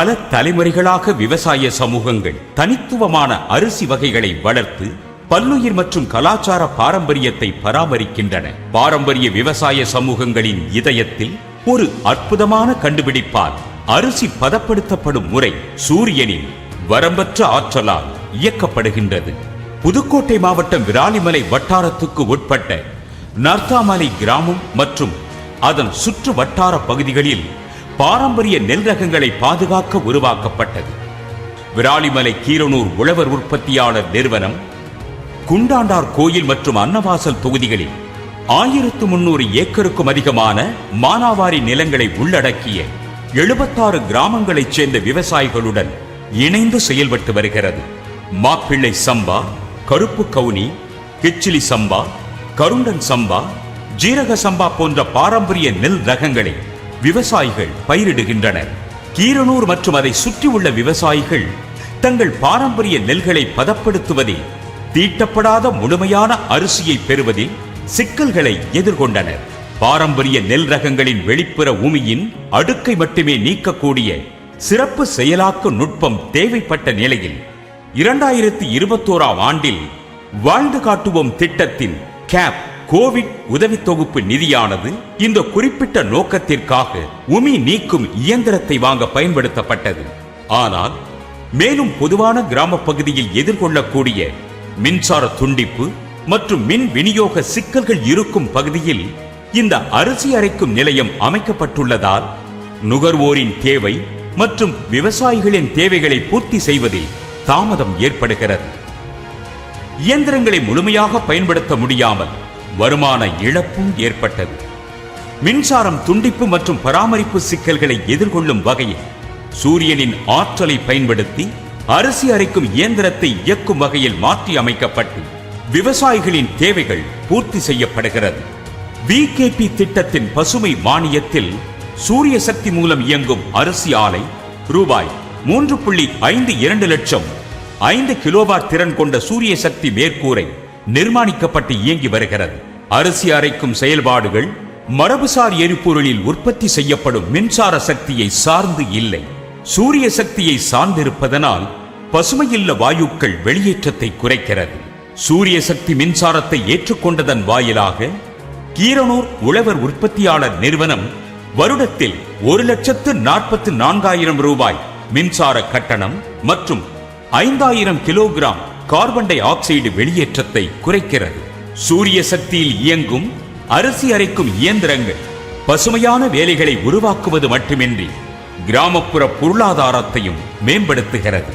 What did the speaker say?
பல தலைமுறைகளாக விவசாய சமூகங்கள் தனித்துவமான அரிசி வகைகளை வளர்த்து பல்லுயிர் மற்றும் கலாச்சார பாரம்பரியத்தை பராமரிக்கின்றன. பாரம்பரிய விவசாய சமூகங்களின் இதயத்தில் ஒரு அற்புதமான கண்டுபிடிப்பால் அரிசி பதப்படுத்தப்படும் முறை சூரியனின் வரம்பற்ற ஆற்றலால் இயக்கப்படுகின்றது. புதுக்கோட்டை மாவட்டம் விராலிமலை வட்டாரத்துக்கு உட்பட்ட நர்த்தாமலை கிராமம் மற்றும் அதன் சுற்று வட்டார பகுதிகளில் பாரம்பரிய நெல் ரகங்களை பாதுகாக்க உருவாக்கப்பட்டது. விராலிமலை கீரனூர் உழவர் உற்பத்தியாளர் நிறுவனம் குண்டாண்டார் கோயில் மற்றும் அன்னவாசல் தொகுதிகளில் ஆயிரத்து முன்னூறு ஏக்கருக்கும் அதிகமான மானாவாரி நிலங்களை உள்ளடக்கிய எழுபத்தாறு கிராமங்களைச் சேர்ந்த விவசாயிகளுடன் இணைந்து செயல்பட்டு வருகிறது. மாப்பிள்ளை சம்பா கருப்பு கவுனி கிச்சிலி சம்பா கருண்டன் சம்பா ஜீரக சம்பா போன்ற பாரம்பரிய நெல் ரகங்களை விவசாயிகள் பயிரிடுகின்றனர். கீரனூர் மற்றும் அதை சுற்றியுள்ள விவசாயிகள் தங்கள் பாரம்பரிய நெல்களை பதப்படுத்துவதில் தீட்டப்படாத முழுமையான அரிசியை பெறுவதில் சிக்கல்களை எதிர்கொண்டனர். பாரம்பரிய நெல் ரகங்களின் வெளிப்புற உமியின் அடுக்கை மட்டுமே நீக்கக்கூடிய சிறப்பு செயலாக்க நுட்பம் தேவைப்பட்ட நிலையில் இரண்டாயிரத்தி இருபத்தோராம் ஆண்டில் வாழ்ந்து காட்டுவோம் திட்டத்தின் கேப் கோவிட் உதவி தொகுப்பு நிதியானது இந்த குறிப்பிட்ட நோக்கத்திற்காக உமி நீக்கும் இயந்திரத்தை வாங்க பயன்படுத்தப்பட்டது. ஆனால் மேலும் பொதுவான கிராம பகுதியில் எதிர்கொள்ளக்கூடிய மின்சார துண்டிப்பு மற்றும் மின் விநியோக சிக்கல்கள் இருக்கும் பகுதியில் இந்த அரிசி அரைக்கும் நிலையம் அமைக்கப்பட்டுள்ளதால் நுகர்வோரின் தேவை மற்றும் விவசாயிகளின் தேவைகளை பூர்த்தி செய்வதில் தாமதம் ஏற்படுகிறது. இயந்திரங்களை முழுமையாக பயன்படுத்த முடியாமல் வருமான இழப்பும் ஏற்பட்டது. மின்சாரம் துண்டிப்பு மற்றும் பராமரிப்பு சிக்கல்களை எதிர்கொள்ளும் வகையில் சூரியனின் ஆற்றலை பயன்படுத்தி அரிசி அரைக்கும் இயந்திரத்தை இயக்கும் வகையில் மாற்றி அமைக்கப்பட்டு விவசாயிகளின் தேவைகள் பூர்த்தி செய்யப்படுகிறது. விகேபி திட்டத்தின் பசுமை மானியத்தில் சூரிய சக்தி மூலம் இயங்கும் அரிசி ஆலை ரூபாய் மூன்று புள்ளி ஐந்து இரண்டு லட்சம் ஐந்து கிலோவாட் திறன் கொண்ட சூரிய சக்தி மேற்கூரை நிர்மாணிக்கப்பட்டு இயங்கி வருகிறது. அரிசி அரைக்கும் செயல்பாடுகள் மரபுசார் எரிபொருளில் உற்பத்தி செய்யப்படும் மின்சார சக்தியை சார்ந்து இல்லை. சூரிய சக்தியை சார்ந்திருப்பதனால் பசுமையில்ல வாயுக்கள் வெளியேற்றத்தை குறைக்கிறது. சூரிய சக்தி மின்சாரத்தை ஏற்றுக்கொண்டதன் வாயிலாக கீரனூர் உழவர் உற்பத்தியாளர் நிறுவனம் வருடத்தில் ஒரு லட்சத்து நாற்பத்து நான்காயிரம் ரூபாய் மின்சார கட்டணம் மற்றும் ஐந்தாயிரம் கிலோகிராம் கார்பன் டை ஆக்சைடு வெளியேற்றத்தை குறைக்கிறது. சூரிய சக்தியில் இயங்கும் அரிசி அரைக்கும் இயந்திரங்கள் பசுமையான வேலைகளை உருவாக்குவது மட்டுமின்றி கிராமப்புற பொருளாதாரத்தையும் மேம்படுத்துகிறது.